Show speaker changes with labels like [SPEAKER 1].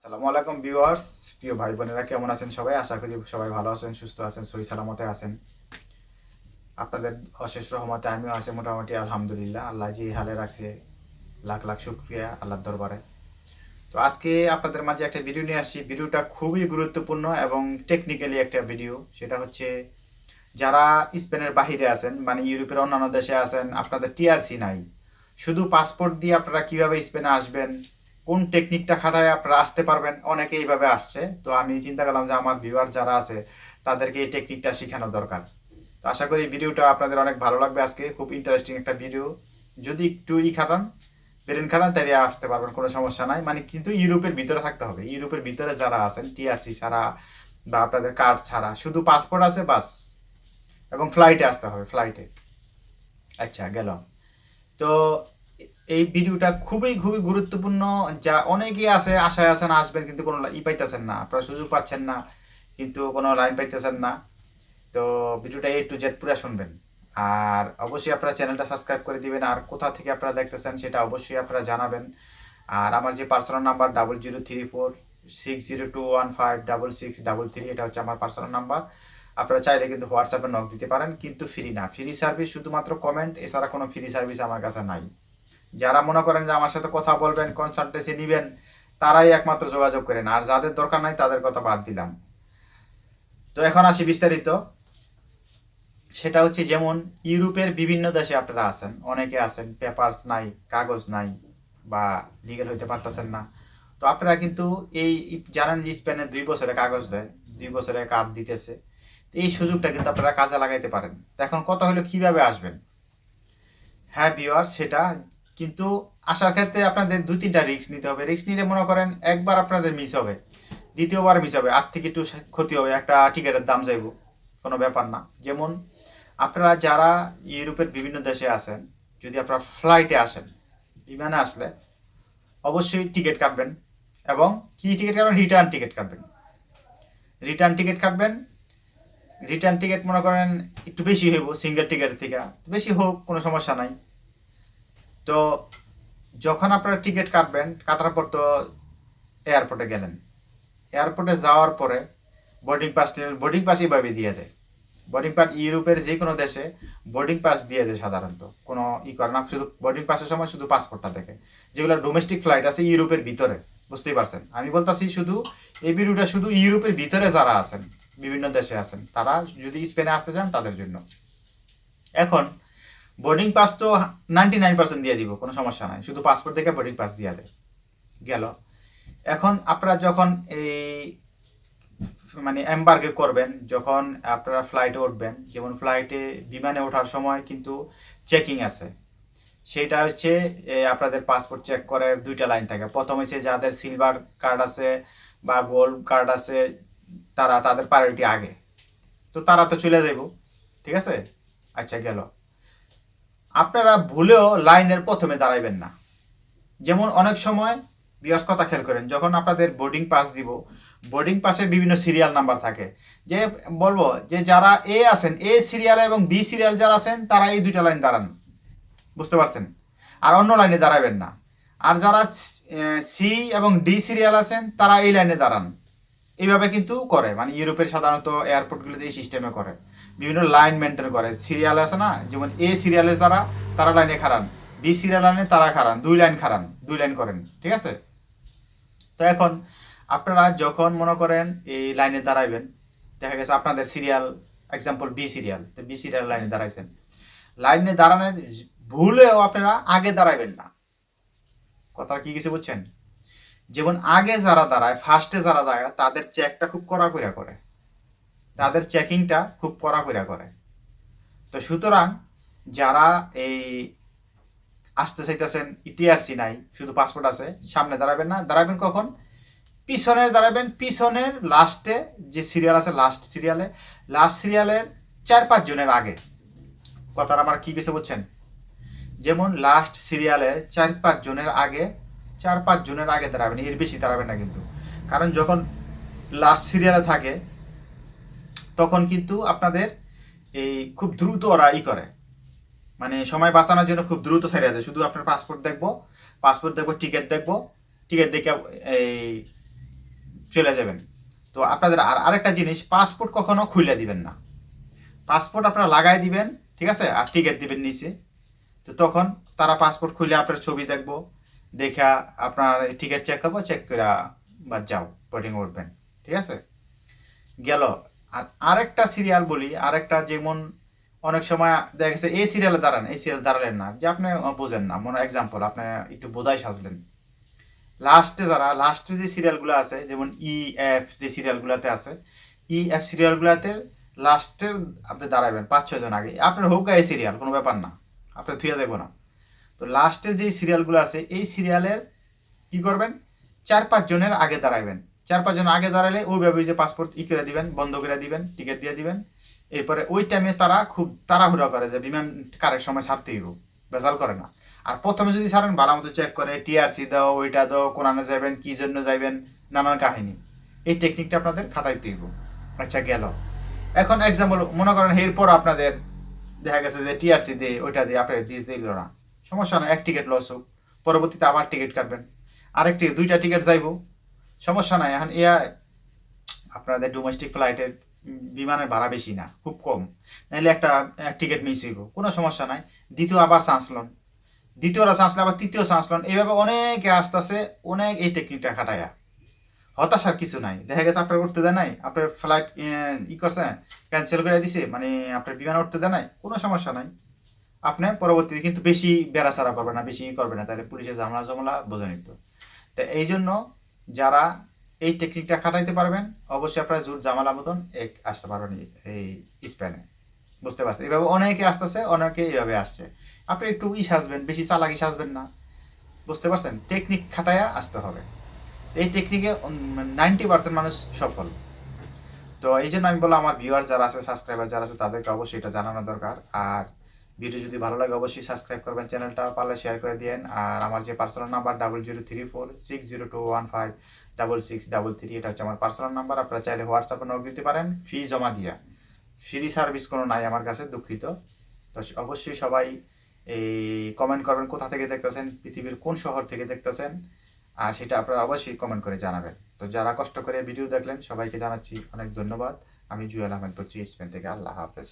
[SPEAKER 1] আসসালামু আলাইকুম ভিউয়ার্স, প্রিয় ভাই বোনেরা কেমন আছেন সবাই? আশা করি সবাই ভালো আছেন, সুস্থ আছেন, সহি সালামতে আছেন। আপনাদের অশেষ রহমতে আমিও আছি মোটামুটি, আলহামদুলিল্লাহ। আল্লাহ যে হালে রাখছে, লাখ লাখ শুক্রিয়া আল্লাহর দরবারে। তো আজকে আপনাদের মাঝে একটা ভিডিও নিয়ে আসছি ভিডিওটা খুবই গুরুত্বপূর্ণ এবং টেকনিক্যালি একটা ভিডিও সেটা হচ্ছে, যারা স্পেনের বাহিরে আছেন মানে ইউরোপের অন্যান্য দেশে আছেন, আপনাদের টিআরসি নাই। শুধু পাসপোর্ট দিয়ে আপনারা কীভাবে স্পেনে আসবেন কোন টেকনিকটা খাটায় আপনারা আসতে পারবেন? অনেকে এইভাবে আসছে। তো আমি চিন্তা করলাম যে আমার ভিউয়ার যারা আছে, তাদেরকে এই টেকনিকটা শেখানো দরকার। তো আশা করি ভিডিওটা আপনাদের অনেক ভালো লাগবে আজকে। খুব ইন্টারেস্টিং একটা ভিডিও যদি একটু ই খাটান, ব্রেন খাটান তাহলে আসতে পারবেন, কোনো সমস্যা নাই। মানে কিন্তু ইউরোপের ভিতরে থাকতে হবে। ইউরোপের ভিতরে যারা আছেন টিআরসি ছাড়া বা আপনাদের কার্ড ছাড়া, শুধু পাসপোর্ট আছে, বাস। এবং ফ্লাইটে আসতে হবে ফ্লাইটে আচ্ছা গেল তো এই ভিডিওটা খুবই খুবই গুরুত্বপূর্ণ, যা অনেকেই আছে, আশায় আছেন আসবেন, কিন্তু কোনো ই পাইতেছেন না, আপনারা সুযোগ পাচ্ছেন না, কিন্তু কোনো লাইন পাইতেছেন না। তো ভিডিওটা এ টু জেড পুরো শুনবেন। আর অবশ্যই আপনারা চ্যানেলটা সাবস্ক্রাইব করে দিবেন, আর কোথা থেকে আপনারা দেখতেছেন সেটা অবশ্যই আপনারা জানাবেন। আর আমার যে personal number double zero three four six zero two one five double six double three এটা হচ্ছে আমার পার্সোনাল নাম্বার আপনারা চাইলে কিন্তু হোয়াটসঅ্যাপে নক দিতে পারেন, কিন্তু ফ্রি না। ফ্রি সার্ভিস শুধুমাত্র কমেন্ট এছাড়া কোনো ফ্রি সার্ভিস আমার কাছে নাই। যারা মনে করেন যে আমার সাথে কথা বলবেন কনসালটেন্সি নেবেন, তারাই একমাত্র যোগাযোগ করেন। আর যাদের দরকার নাই, তাদের কথা বাদ দিলাম। তো এখন আসি বিস্তারিত। সেটা হচ্ছে যেমন ইউরোপের বিভিন্ন দেশে আপনারা আছেন, অনেকে আছেন, পেপারস নাই, কাগজ নাই, বা লিগেল হইতে পারতেছেন না। তো আপনারা কিন্তু এই, জানেন যে স্পেনে দুই বছরে কাগজ দেয়, দুই বছরে কার্ড দিতেছে। এই সুযোগটা কিন্তু আপনারা কাজে লাগাইতে পারেন। এখন কথা হলো কীভাবে আসবেন? হ্যাঁ বিওয়ার সেটা কিন্তু আসার ক্ষেত্রে আপনাদের দুই তিনটা রিস্ক নিতে হবে। রিস্ক নিলে মনে করেন একবার আপনাদের মিস হবে, দ্বিতীয়বার মিস হবে, আর্থিক একটু ক্ষতি হবে, একটা টিকিটের দাম যাইব, কোনো ব্যাপার না। যেমন আপনারা যারা ইউরোপের বিভিন্ন দেশে আছেন, যদি আপনারা ফ্লাইটে আসেন, বিমানে আসলে অবশ্যই টিকিট কাটবেন এবং কি টিকিট কাটবেন? রিটার্ন টিকিট কাটবেন। রিটার্ন টিকিট কাটবেন রিটার্ন টিকিট মনে করেন একটু বেশি হইব সিঙ্গেল টিকিট থেকে। বেশি হোক, কোনো সমস্যা নাই। তো যখন আপনারা টিকিট কাটবেন, কাটার পর তো এয়ারপোর্টে গেলেন। এয়ারপোর্টে যাওয়ার পরে বোর্ডিং পাস নিলেন বোর্ডিং পাস এইভাবে দিয়ে দেয়। বোর্ডিং পাস ইউরোপের যে কোনো দেশে বোর্ডিং পাস দিয়ে দেয় সাধারণত। কোনো ই করে না, শুধু বোর্ডিং পাসের সময় শুধু পাসপোর্টটা দেখে। যেগুলো ডোমেস্টিক ফ্লাইট আছে ইউরোপের ভিতরে, বুঝতেই পারছেন? আমি বলতেছি শুধু এই ভিডিওটা শুধু ইউরোপের ভিতরে যারা আছেন, বিভিন্ন দেশে আছেন, তারা যদি স্পেনে আসতে চান তাদের জন্য। এখন বোর্ডিং পাস তো নাইনটি নাইন পার্সেন্ট দিয়ে দিব, কোনো সমস্যা নাই। শুধু পাসপোর্ট দেখে বোর্ডিং পাস দিয়ে দেয়। গেল। এখন আপনারা যখন এই মানে এম্বার্গে করবেন, যখন আপনারা ফ্লাইটে উঠবেন, যেমন ফ্লাইটে বিমানে ওঠার সময় কিন্তু চেকিং আছে। সেটা হচ্ছে আপনাদের পাসপোর্ট চেক করে দুইটা লাইন থাকে। প্রথম হচ্ছে যাদের সিলভার কার্ড আছে বা গোল্ড কার্ড আছে, তারা তাদের প্রায়োরিটি আগে। তো তারা তো চলে যাইব। ঠিক আছে? আচ্ছা গেল। আপনারা ভুলেও লাইনের প্রথমে দাঁড়াইবেন না। যেমন অনেক সময় বিয়াস কথা খেয়াল করেন, যখন আপনাদের বোর্ডিং পাস দিব বোর্ডিং পাসে বিভিন্ন সিরিয়াল নাম্বার থাকে। যে বলব যে যারা এ আছেন এ সিরিয়াল এবং বি সিরিয়াল যারা আছেন, তারা এই দুইটা লাইন দাঁড়ান। বুঝতে পারছেন? আর অন্য লাইনে দাঁড়াবেন না। আর যারা সি এবং ডি সিরিয়াল আছেন, তারা এই লাইনে দাঁড়ান। এইভাবে কিন্তু করে। মানে ইউরোপের সাধারণত এয়ারপোর্টগুলোতে এই সিস্টেমে করে। বিভিন্ন লাইন মেনটেন করে। সিরিয়াল আছে না? যেমন এ সিরিয়ালের যারা, তারা লাইনে খারান বি সিরিয়াল লাইনে তারা খারান দুই লাইন খারান দুই লাইন করেন। ঠিক আছে? তো এখন আপনারা যখন মনে করেন এই লাইনে দাঁড়াইবেন, দেখা গেছে আপনাদের সিরিয়াল এক্সাম্পল বি সিরিয়াল তো বি সিরিয়াল লাইনে দাঁড়াইছেন। লাইনে দাঁড়ানোর ভুলেও আপনারা আগে দাঁড়াইবেন না। কথা কি কিছু বুঝছেন? যেমন আগে যারা দাঁড়ায় ফার্স্টে যারা দাঁড়ায়, তাদের চেকটা খুব কড়া করে। করে তাদের চেকিংটা খুব কড়া করে। করে তো সুতরাং যারা এই আসতে চাইতেছেন ইটিআরসি নাই, শুধু পাসপোর্ট আছে, সামনে দাঁড়াবেন না। দাঁড়াবেন কখন? পিছনে দাঁড়াবেন, পিছনের লাস্টে যে সিরিয়াল আছে লাস্ট সিরিয়ালে লাস্ট সিরিয়ালের চার পাঁচ জনের আগে। কথাটা আমার কি কিছু বুঝছেন? যেমন লাস্ট সিরিয়ালের চার পাঁচ জনের আগে চার পাঁচ জনের আগে দাঁড়াবেন, এর বেশি দাঁড়াবেন না কিন্তু। কারণ যখন লাস্ট সিরিয়ালে থাকে, তখন কিন্তু আপনাদের এই খুব দ্রুত ওরা ই করে। মানে সময় বাঁচানোর জন্য খুব দ্রুত ছেড়ে দেয়। শুধু আপনার পাসপোর্ট দেখব পাসপোর্ট দেখব টিকিট দেখব টিকিট দেখে এই চলে যাবেন। তো আপনাদের আর আরেকটা জিনিস পাসপোর্ট কখনো খুলে দিবেন না। পাসপোর্ট আপনারা লাগাই দিবেন, ঠিক আছে? আর টিকিট দিবেন নিচে। তো তখন তারা পাসপোর্ট খুলে আপনার ছবি দেখব দেখা আপনার টিকিট চেক করব চেক করে বা যাও বোর্ডিং উঠবেন ঠিক আছে? গেল। আর আরেকটা সিরিয়াল বলি, আরেকটা যেমন অনেক সময় দেখা গেছে, এই সিরিয়ালে দাঁড়ান, এই সিরিয়াল দাঁড়ালেন না, যে আপনি বোঝেন না, মনে এক্সাম্পল আপনি একটু বোধাই সাজলেন। লাস্টে যারা লাস্টে যে সিরিয়ালগুলো আছে, যেমন ই এফ যে সিরিয়ালগুলোতে আছে ই এফ সিরিয়ালগুলোতে লাস্টের আপনি দাঁড়াবেন পাঁচ ছয় জন আগে। আপনার হোক এই সিরিয়াল কোনো ব্যাপার না আপনি থুয়ে দেখব না। তো লাস্টের যে সিরিয়ালগুলো আছে, এই সিরিয়ালের কি করবেন? চার পাঁচ জনের আগে দাঁড়াবেন চার পাঁচ জন আগে দাঁড়ালে ওইভাবে যে পাসপোর্ট ই করে দিবেন, বন্ধ করে দিবেন টিকিট দিয়ে দিবেন। এরপরে ওই টাইমে তারা খুব তাড়াহুড়া করে যে বিমান কারের সময় ছাড়তে হইব বেজাল করে না। আর প্রথমে যদি ছাড়েন ভালো মতো চেক করে টিআরসি দাও, ওইটা দাও কোনানে যাবেন কি জন্য যাবেন নানান কাহিনী। এই টেকনিকটা আপনাদের খাটাইতে হইব। আচ্ছা গেল। এখন এক্সাম্পল মনে করেন এরপর আপনাদের দেখা গেছে যে টিআরসি দিয়ে, ওইটা দিয়ে আপনাদের দিতে দিল না। সমস্যা না, এক টিকিট লস হোক। পরবর্তীতে আবার টিকিট কাটবেন। আরেকটি, দুইটা টিকিট যাইব। সমস্যা নাই, এখন এয়া আপনাদের ডোমেস্টিক ফ্লাইটের বিমানের ভাড়া বেশি না, খুব কম। নাহলে একটা টিকিট মিস হইব, কোনো সমস্যা নাই। দ্বিতীয় আবার চান্স লন। দ্বিতীয়টা চান্স আবার তৃতীয় চান্স লন। এইভাবে অনেকে আসতেছে, অনেক এই টেকনিকটা খাটায়া। হতাশার কিছু নাই। দেখা গেছে আপনার উঠতে দেয় নাই, আপনার ফ্লাইট ই করছে ক্যান্সেল করে দিছে মানে আপনার বিমান উঠতে দেয় নাই, কোনো সমস্যা নাই। আপনি পরবর্তীতে কিন্তু বেশি বেড়াচাড়া করবে না, বেশি করবে না। তাহলে পুলিশের ঝামেলা জমলা বোঝা নিত। তো এই জন্য যারা এই টেকনিকটা খাটাইতে পারবেন, অবশ্যই আপনারা জোর জামালা মতন এক আসতে পারবেন এই- স্প্যানে বুঝতে পারছেন? এভাবে অনেকে আসতেছে, অনেকে এইভাবে আসছে। আপনি একটু ই সাজবেন, বেশি চালাকি সাজবেন না। বুঝতে পারছেন? টেকনিক খাটায়া আসতে হবে। এই টেকনিকে নাইনটি পার্সেন্ট মানুষ সফল। তো এই জন্য আমি বললাম, আমার ভিউয়ার যারা আছে সাবস্ক্রাইবার যারা আছে, তাদেরকে অবশ্যই এটা জানানো দরকার। আর ভিডিও যদি ভালো লাগে অবশ্যই সাবস্ক্রাইব করবেন চ্যানেলটা পারলে শেয়ার করে দিয়েন। আর আমার যে personal number double zero three four six zero two one five double six double three এটা হচ্ছে আমার পার্সোনাল নাম্বার আপনারা চাইলে হোয়াটসঅ্যাপে নক দিতে পারেন ফি জমা দিয়া। ফ্রি সার্ভিস কোনো নাই আমার কাছে, দুঃখিত। তো অবশ্যই সবাই এই কমেন্ট করবেন, কোথা থেকে দেখতেছেন, পৃথিবীর কোন শহর থেকে দেখতেছেন, আর সেটা আপনারা অবশ্যই কমেন্ট করে জানাবেন। তো যারা কষ্ট করে ভিডিও দেখলেন, সবাইকে জানাচ্ছি অনেক ধন্যবাদ। আমি জুয়েল আহমেদ বলছি, স্পেন থেকে আল্লাহ হাফেজ।